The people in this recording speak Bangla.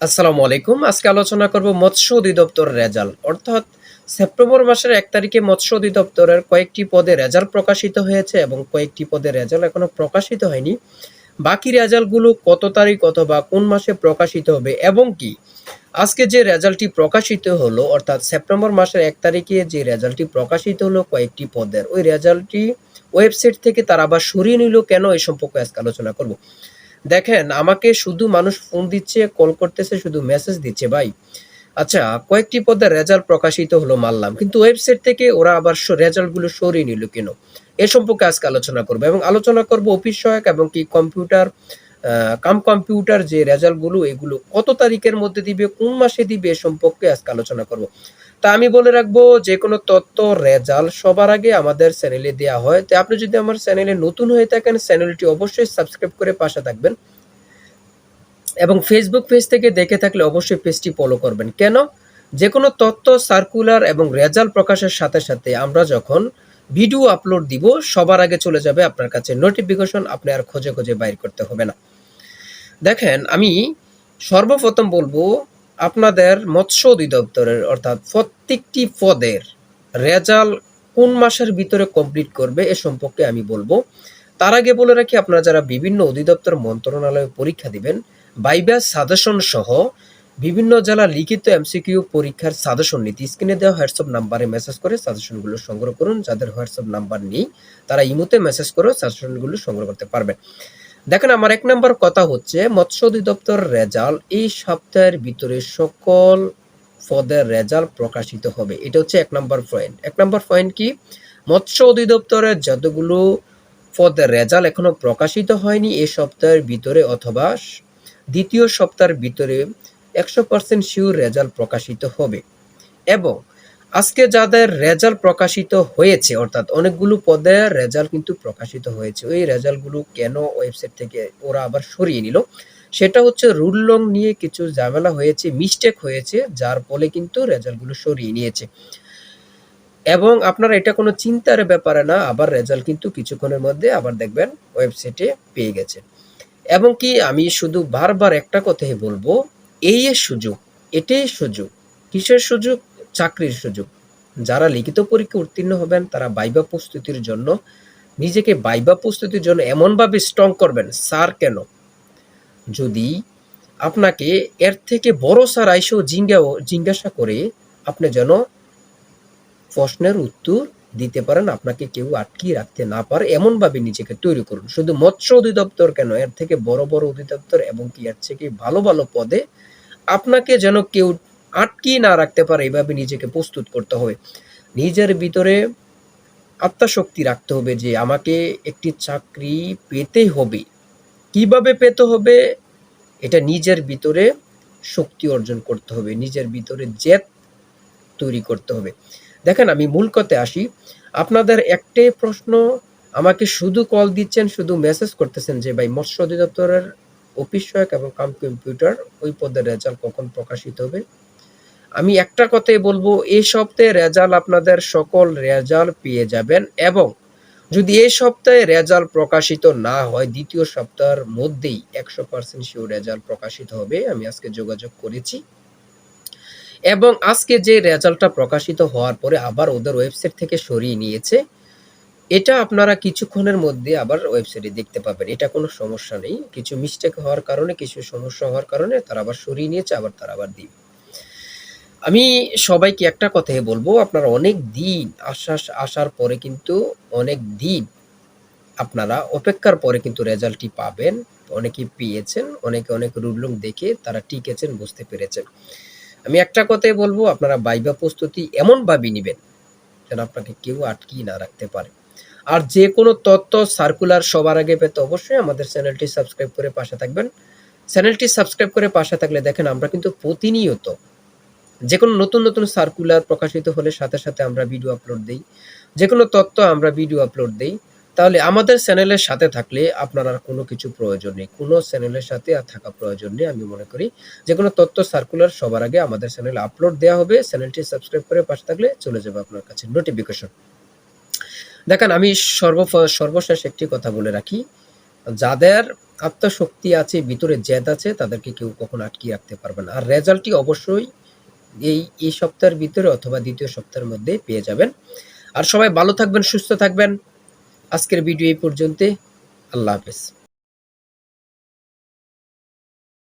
আসসালামু আলাইকুম। আজকে আলোচনা করব মৎস্য অধিদপ্তর রেজাল্ট। অর্থাৎ সেপ্টেম্বর মাসের এক তারিখে মৎস্য অধিদপ্তরের কয়েকটি পদে রেজাল্ট প্রকাশিত হয়েছে এবং কয়েকটি পদে রেজাল্ট এখনও প্রকাশিত হয়নি। বাকি রেজাল্টগুলো কত তারিখ অথবা কোন মাসে প্রকাশিত হবে এবং কি? আজকে যে রেজাল্টটি প্রকাশিত হলো, অর্থাৎ সেপ্টেম্বর মাসের এক তারিখে যে রেজাল্টটি প্রকাশিত হলো কয়েকটি পদের, ওই রেজাল্টটি ওয়েবসাইট থেকে তারা আবার সরিয়ে নিল কেন এই সম্পর্কে আজকে আলোচনা করব। দেখেন, আমাকে শুধু মানুষ ফোন দিচ্ছে কল করতেছে, শুধু মেসেজ দিচ্ছে, ভাই। আচ্ছা কয়েকটি পদের রেজাল্ট প্রকাশিত হলো মানলাম, কিন্তু ওয়েবসাইট থেকে ওরা আবার রেজাল্টগুলো সরিয়ে নিল কেন? এ সম্পর্কে আজকে আলোচনা করব এবং আলোচনা করব অফিস সহায়ক এবং কি কম্পিউটার কাম কম্পিউটার যে রেজাল্টগুলো এগুলো কত তারিখের মধ্যে দিবে, কোন মাসে দিবে, এ সম্পর্কে আজকে আলোচনা করব। তা আমি বলে রাখব যে কোনো তথ্য রেজাল্ট সবার আগে আমাদের চ্যানেলে দেওয়া হয়। তো আপনি যদি আমার চ্যানেলে নতুন হয়ে থাকেন, চ্যানেলটি অবশ্যই সাবস্ক্রাইব করে পাশে থাকবেন। এবং ফেসবুক পেজ থেকে দেখে থাকলে অবশ্যই পেজটি ফলো করবেন। কেন? যে কোনো তথ্য সার্কুলার এবং রেজাল্ট প্রকাশের সাথে সাথে আমরা যখন ভিডিও আপলোড দিব, সবার আগে চলে যাবে আপনার কাছে নোটিফিকেশন আপনি আর খোঁজে খোঁজে বাইর করতে হবে না। দেখেন, আমি সর্বপ্রথম বলব আপনাদের মৎস্য অধিদপ্তরের, অর্থাৎ প্রত্যেকটি পদের রেজাল্ট কোন মাসের ভিতরে কমপ্লিট করবে এ সম্পর্কে আমি বলব। তার আগে বলে রাখি, আপনারা যারা বিভিন্ন অধিদপ্তর মন্ত্রণালয়ে পরীক্ষা দিবেন বাইবা সাজেশন সহ বিভিন্ন জেলা লিখিত এমসিকিউ পরীক্ষার সাজেশন নীতি স্ক্রিনে দেওয়া হোয়াটসঅ্যাপ নাম্বারে মেসেজ করে সাজেশনগুলো সংগ্রহ করুন। যাদের হোয়াটসঅ্যাপ নাম্বার নেই, তারা ইমোতে মেসেজ করে সাজেশনগুলো সংগ্রহ করতে পারবেন। দেখেন, আমার এক নম্বর কথা হচ্ছে, মৎস্য অধিদপ্তর রেজাল্ট এই সপ্তাহের ভিতরে সকল পদের রেজাল্ট প্রকাশিত হবে। এটা হচ্ছে এক নম্বর পয়েন্ট এক নম্বর পয়েন্ট কি? মৎস্য অধিদপ্তরের যতগুলো পদের রেজাল্ট এখনও প্রকাশিত হয়নি এই সপ্তাহের ভিতরে অথবা দ্বিতীয় সপ্তাহের ভিতরে একশো পার্সেন্ট শিওর রেজাল্ট প্রকাশিত হবে। এবং আজকে যাদের রেজাল্ট প্রকাশিত হয়েছে, অর্থাৎ অনেকগুলো পদের রেজাল্ট কিন্তু প্রকাশিত হয়েছে, ওই রেজাল্টগুলো কেন ওয়েবসাইট থেকে ওরা আবার সরিয়ে নিল? সেটা হচ্ছে রুল লং নিয়ে কিছু ঝামেলা হয়েছে মিস্টেক হয়েছে, যার ফলে কিন্তু রেজাল্টগুলো সরিয়ে নিয়েছে। এবং আপনারা এটা কোনো চিন্তার ব্যাপারে না, আবার রেজাল্ট কিন্তু কিছুক্ষণের মধ্যে আবার দেখবেন ওয়েবসাইটে পেয়ে গেছে। এবং কি আমি শুধু বারবার একটা কথাই বলব, এই সুযোগ, এটাই সুযোগ, কিসের সুযোগ? চাকরির সুযোগ। যারা লিখিত পরীক্ষা উত্তীর্ণ হবেন, তারা বাইবা প্রস্তুতির জন্য, নিজেকে বাইবা প্রস্তুতির জন্য এমনভাবে স্ট্রং করবেন, স্যার, কেন? যদি আপনাকে এর থেকে বড় স্যার আইসেও জিজ্ঞা জিজ্ঞাসা করে, আপনি যেন প্রশ্নের উত্তর দিতে পারেন, আপনাকে কেউ আটকিয়ে রাখতে না পারে, এমনভাবে নিজেকে তৈরি করুন। শুধু মৎস্য অধিদপ্তর কেন? এর থেকে বড় বড় অধিদপ্তর এবং কি এর থেকে ভালো ভালো পদে আপনাকে যেন কেউ আটকিয়ে না রাখতে পারে এইভাবে নিজেকে প্রস্তুত করতে হবে। নিজের ভিতরে আত্মাশক্তি রাখতে হবে যে, আমাকে একটি চাকরি পেতে হবে। কীভাবে পেতে হবে? এটা নিজের ভিতরে শক্তি অর্জন করতে হবে, নিজের ভিতরে জেদ তৈরি করতে হবে। দেখেন, আমি মূল কথায় আসি। আপনাদের একটাই প্রশ্ন, আমাকে শুধু কল দিচ্ছেন, শুধু মেসেজ করতেছেন যে, ভাই, মৎস্য অধিদপ্তরের অফিস সহায়ক এবং কাম কম্পিউটার, ওই পদের রেজাল্ট কখন প্রকাশিত হবে? আমি একটা কথাই বলব, এই সপ্তাহে রেজাল্ট আপনাদের সকল রেজাল্ট পেয়ে যাবেন এবং যদি এই সপ্তাহে রেজাল্ট প্রকাশিত না হয়, দ্বিতীয় সপ্তাহের মধ্যেই একশো পার্সেন্ট শিওর রেজাল্ট প্রকাশিত হবে, আমি আজকে যোগাযোগ করেছি। এবং আজকে যে রেজাল্টটা প্রকাশিত হওয়ার পরে আবার ওদের ওয়েবসাইট থেকে সরিয়ে নিয়েছে, এটা আপনারা কিছুক্ষণের মধ্যে আবার ওয়েবসাইটে দেখতে পাবেন। এটা কোনো সমস্যা নেই। কিছু মিস্টেক হওয়ার কারণে, কিছু সমস্যা হওয়ার কারণে তারা আবার সরিয়ে নিয়েছে, আবার তারা আবার দিবে। আমি সবাইকে একটা কথাই বলব, আপনারা অনেক দিন আশ্বাস আসার পরে কিন্তু অনেক দিন আপনারা অপেক্ষার পরে কিন্তু রেজাল্টটি পাবেন। অনেকেই পেয়েছেন, অনেকে অনেক রুলং দেখে তারা টিকেছেন, বুঝতে পেরেছেন। আমি একটা কথাই বলব, আপনারা বাইবা প্রস্তুতি এমনভাবে নেবেন যেন আপনাকে কেউ আটকিয়ে না রাখতে পারে। আর যে কোনো তথ্য সার্কুলার সবার আগে পেতে অবশ্যই আমাদের চ্যানেলটি সাবস্ক্রাইব করে পাশে থাকবেন। চ্যানেলটি সাবস্ক্রাইব করে পাশে থাকলে দেখেন আমরা কিন্তু প্রতিনিয়ত যে কোনো নতুন নতুন সার্কুলার প্রকাশিত হলে সাথে সাথে আমরা ভিডিও আপলোড দেই। যে কোনো তথ্য আমরা ভিডিও আপলোড দেই। তাহলে আমাদের চ্যানেলের সাথে থাকলে আপনার আর কোনো কিছু প্রয়োজন নেই। কোনো চ্যানেলের সাথে আর থাকা প্রয়োজন নেই, আমি মনে করি। যে কোনো তথ্য সার্কুলার সবার আগে আমাদের চ্যানেলে আপলোড দেওয়া হবে। চ্যানেলটি সাবস্ক্রাইব করে পাশে থাকলে চলে যাবে আপনার কাছে নোটিফিকেশন দেখেন, আমি সর্ব সর্বশেষ একটি কথা বলে রাখি। যাদের আত্মশক্তি আছে, ভিতরে জেদ আছে, তাদেরকে কেউ কখনো আটকিয়ে রাখতে পারবে না। আর রেজাল্টটি অবশ্যই এই এই সপ্তাহের ভিতরে অথবা দ্বিতীয় সপ্তাহের মধ্যে পেয়ে যাবেন। আর সবাই ভালো থাকবেন, সুস্থ থাকবেন। আজকের ভিডিও এই পর্যন্ত আল্লাহ হাফেজ।